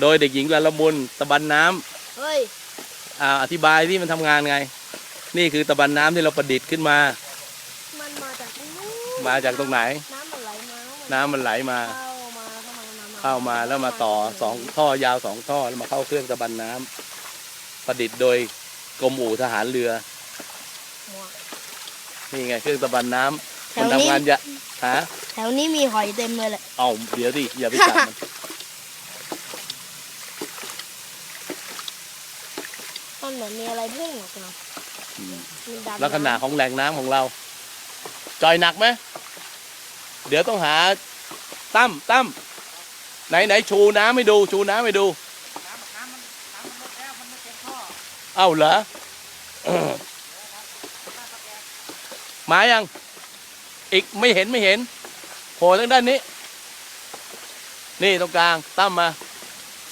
โดยเด็กหญิงละละมุนตะบันน้ำเฮ้ยอ่าอธิบายที่มันทำงานไง นี่คือตะบันน้ำที่เราประดิษฐ์ขึ้นมา มันมาจากตรงนู้นมาจากตรงไหน น้ำมันไหลมาน้ำมันไหลมา เข้ามาเข้ามาน้ำเข้ามาแล้วมาต่อสองท่อยาวสองท่อแล้วมาเข้าเครื่องตะบันน้ำประดิษฐ์โดยกรมอู่ทหารเรือหัวนี่ไงเครื่องตะบันน้ำแถมันวนี้ทำงานยะฮะแถวนี้มีหอยเต็มเลยแหละเอาเดี๋ยวดิอย่าไปจับมัน มันเหมือนมีอะไรพุ่งออกมาอืมมันดันลักษณะของแหล่งน้ำของเรา จอยหนักไหมเดี๋ยวต้องหาตั้มตั้มไหนไหนชูน้ำให้ดู ชูน้ำให้ดูน้ำน้ำมันน้ำมันหมดแล้วมันไม่เต็มท่อเอ้าเหรอเออหน้าตะแกรงมายัง อีกไม่เห็นไม่เห็นโผล่ทางด้านนี้ นี่ตรงกลางตั้มมา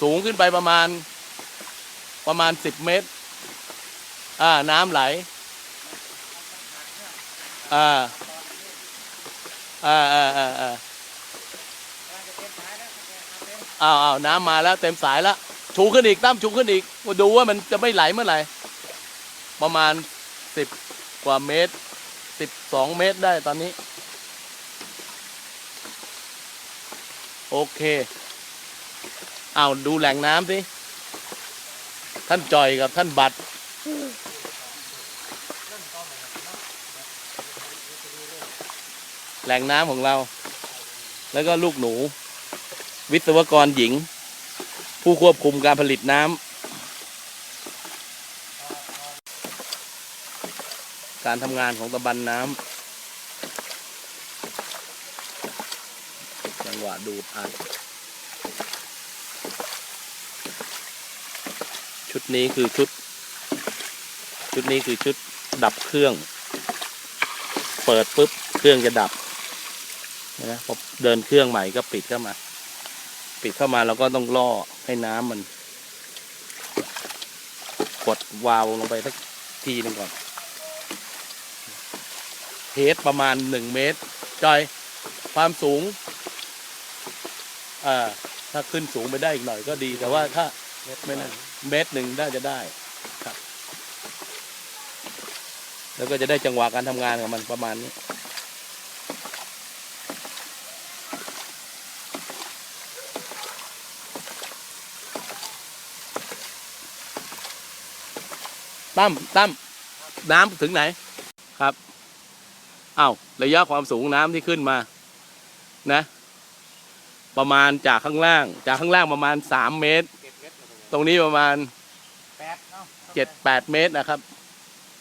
สูงขึ้นไปประมาณ ประมาณสิบเมตร อ่าน้ำไหลอ่าอ่าอ่าอ่าอ่าอ้าวอ้าวน้ำมาแล้วเต็มสายแล้วชูขึ้นอีกตั้มชูขึ้นอีกมาดูว่ามันจะไม่ไหลเมื่อไหร่ประมาณสิบกว่าเมตรสิบสองเมตรได้ตอนนี้ โอเคเอาวดูแหล่งน้ำสิท่านจอยกับท่านบัตร แหล่งน้ำของเรา แล้วก็ลูกหนู วิศวกรหญิง ผู้ควบคุมการผลิตน้ำการทำงานของตะบันน้ำจังหวะดูดอัดชุดนี้คือชุด ชุดนี้คือชุดดับเครื่อง เปิดปุ๊บ เครื่องจะดับ นะพอเดินเครื่องใหม่ก็ปิดเข้ามา ปิดเข้ามาเราก็ต้องล่อให้น้ำมัน กดวาล์วลงไปสักทีหนึ่งก่อนเทสประมาณหนึ่งเมตร จอยความสูงอ่าถ้าขึ้นสูงไปได้อีกหน่อยก็ดี แต่ว่าถ้าไม่น่าเมตรหนึ่งได้จะได้ครับ แล้วก็จะได้จังหวะการทำงานของมันประมาณนี้ ตั้มตั้มน้ำถึงไหนครับอ้าวระยะความสูงน้ำที่ขึ้นมา นะ ประมาณจากข้างล่าง จากข้างล่างประมาณสามเมตรเจ็ดเมตรเลยตรงนี้ประมาณแปดเนาะเจ็ดแปดเมตรนะครับ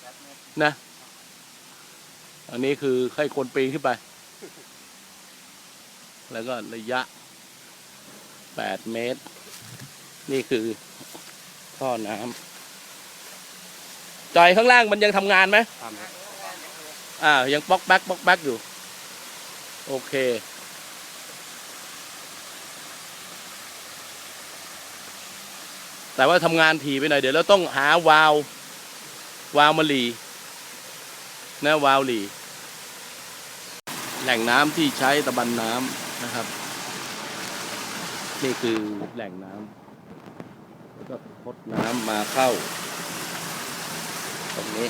แปดเมตรนะ อันนี้คือให้คนปีนขึ้นไป แล้วก็ระยะแปดเมตร นี่คือท่อน้ำ จอยข้างล่างมันยังทำงานไหมอ่า ยังป๊อกแป๊กป๊อกแป๊กอยู่ โอเค แต่ว่าทำงานถี่ไปหน่อยเดี๋ยวเราต้องหาวาล์ววาล์วมาหลีนะวาล์วหลีแหล่งน้ำที่ใช้ตะบันน้ำนะครับ นี่คือแหล่งน้ำแล้วก็พดน้ำมาเข้าต รงนี้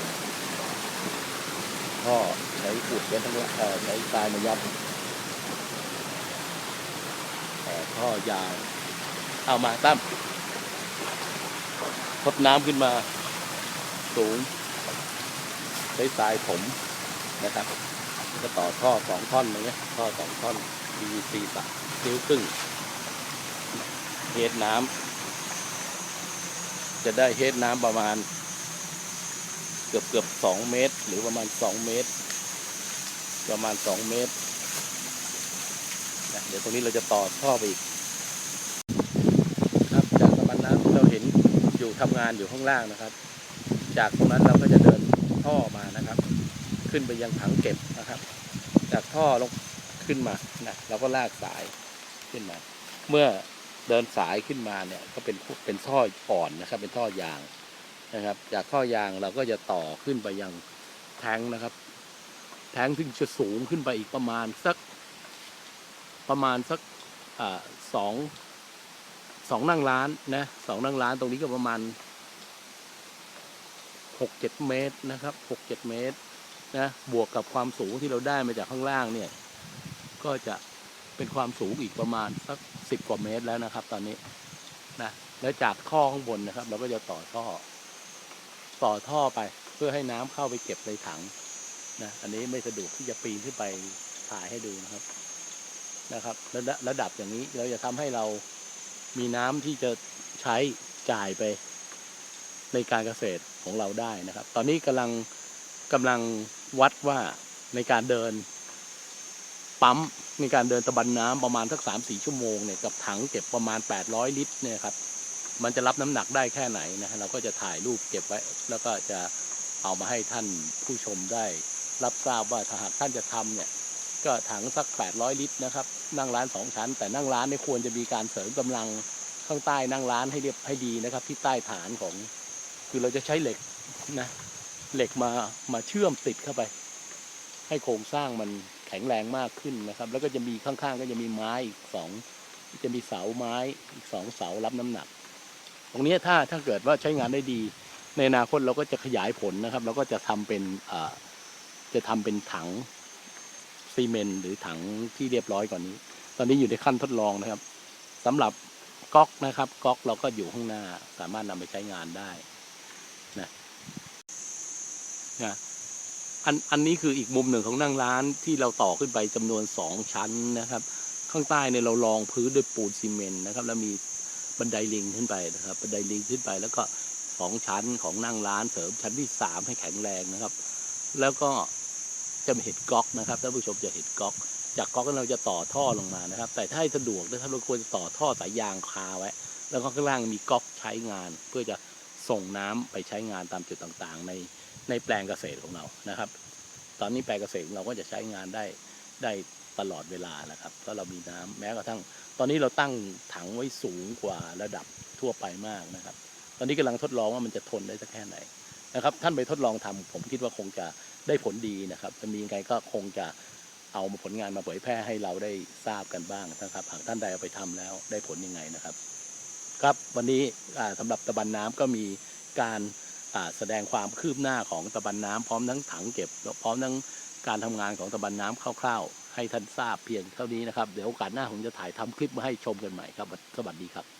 ท่อใช้อุดไว้ทั้งหมดใช้ทรายมายับแต่ท่อยาวเอามาตั้มพดน้ำขึ้นมา สูง ใช้ทรายผมนะครับก็ต่อท่อสองท่อนอย่างเงี้ยท่อสองท่อน PVC สักนิ้วครึ่งเฮดน้ำจะได้เฮดน้ำประมาณ เกือบเกือบสองเมตร หรือประมาณสองเมตร ประมาณสองเมตรนะเดี๋ยวตรงนี้เราจะต่อท่อไปอีกครับจากตะบันน้ำที่เราเห็นอยู่ทำงานอยู่ข้างล่างนะครับ จากตรงนั้นเราก็จะเดินท่อมานะครับ ขึ้นไปยังถังเก็บนะครับ จากท่อลงขึ้นมานะเราก็ลากสายขึ้นมา เมื่อเดินสายขึ้นมาเนี่ยก็เป็นเป็นท่ออ่อนนะครับ เป็นท่อยาง นะครับ จากท่อยางเราก็จะต่อขึ้นไปยังแทงนะครับ แทงค์ถึงจะสูงขึ้นไปอีกประมาณสักประมาณสักอสองสองนั่งร้านนะสองนั่งร้านตรงนี้ก็ประมาณหกเจ็ดเมตรนะครับหกเจ็ดเมตรนะบวกกับความสูงที่เราได้มาจากข้างล่างเนี่ย ก็จะเป็นความสูงอีกประมาณสักสิบกว่าเมตรแล้วนะครับ ตอนนี้นะแล้วจากท่อข้างบนนะครับ เราก็จะต่อท่อ ต่อท่อไปเพื่อให้น้ำเข้าไปเก็บในถังนะอันนี้ไม่สะดวกที่จะปีนขึ้นไปถ่ายให้ดูนะครับนะครับระดับระดับอย่างนี้เราจะทำให้เรามีน้ำที่จะใช้จ่ายไปในการเกษตรของเราได้นะครับ ตอนนี้กำลังกำลังวัดว่าในการเดินปั๊มในการเดินตะบันน้ำประมาณสักสามสี่ชั่วโมงเนี่ยกับถังเก็บประมาณ800ลิตรเนี่ยครับ มันจะรับน้ำหนักได้แค่ไหนนะฮะเราก็จะถ่ายรูปเก็บไว้ แล้วก็จะเอามาให้ท่านผู้ชมได้รับทราบว่าถ้าหากท่านจะทำเนี่ยก็ถังสัก 800 ลิตรนะครับ นั่งร้านสองชั้น แต่นั่งร้านเนี่ยควรจะมีการเสริมกำลังข้างใต้นั่งร้านให้เรียบให้ดีนะครับ ที่ใต้ฐานของ คือเราจะใช้เหล็กนะเหล็กมามาเชื่อมติดเข้าไป ให้โครงสร้างมันแข็งแรงมากขึ้นนะครับ แล้วก็จะมีข้างๆ ก็จะมีไม้อีกสองจะมีเสาไม้อีกสองเสารับน้ำหนัก ตรงนี้ถ้าถ้าเกิดว่าใช้งานได้ดี ในอนาคตเราก็จะขยายผลนะครับ เราก็จะทำเป็นจะทำเป็นถังซีเมนต์หรือถังที่เรียบร้อยกว่านี้ ตอนนี้อยู่ในขั้นทดลองนะครับสำหรับก๊อกนะครับ ก๊อกเราก็อยู่ข้างหน้าสามารถนำไปใช้งานได้นะนะอันอันนี้คืออีกมุมหนึ่งของนั่งร้านที่เราต่อขึ้นไปจำนวนสองชั้นนะครับ ข้างใต้เนี่ยเรารองพื้นด้วยปูนซีเมนต์นะครับ แล้วมี บันไดลิงขึ้นไปนะครับ บันไดลิงขึ้นไป แล้วก็สองชั้นของนั่งร้านเสริมชั้นที่สามให้แข็งแรงนะครับ แล้วก็จะเห็นก๊อกนะครับท่านผู้ชมจะเห็นก๊อก จากก๊อกเราจะต่อท่อลงมานะครับ แต่ถ้าให้สะดวกนะครับเราควรจะต่อท่อสายยางคาไว้ แล้วก็ข้างล่างมีก๊อกใช้งาน เพื่อจะส่งน้ำไปใช้งานตามจุดต่างๆ ในในแปลงเกษตรของเรานะครับ ตอนนี้แปลงเกษตรเราก็จะใช้งานได้ได้ ตลอดเวลานะครับเพราะเรามีน้ำแม้กระทั่ง ตอนนี้เราตั้งถังไว้สูงกว่าระดับทั่วไปมากนะครับ ตอนนี้กำลังทดลองว่ามันจะทนได้สักแค่ไหนนะครับ ท่านไปทดลองทำผมคิดว่าคงจะได้ผลดีนะครับจะมียังไงก็คงจะเอาผลงานมาเผยแพร่ให้เราได้ทราบกันบ้างนะครับ หากท่านใดเอาไปทำแล้วได้ผลยังไงนะครับ ครับวันนี้อ่าสำหรับตะบันน้ำก็มีการแสดงความคืบหน้าของตะบันน้ำพร้อมทั้งถังเก็บ พร้อมทั้งการทำงานของตะบันน้ำคร่าวๆ ให้ท่านทราบเพียงเท่านี้นะครับ เดี๋ยวโอกาสหน้าผมจะถ่ายทำคลิปมาให้ชมกันใหม่ครับ สวัสดีครับ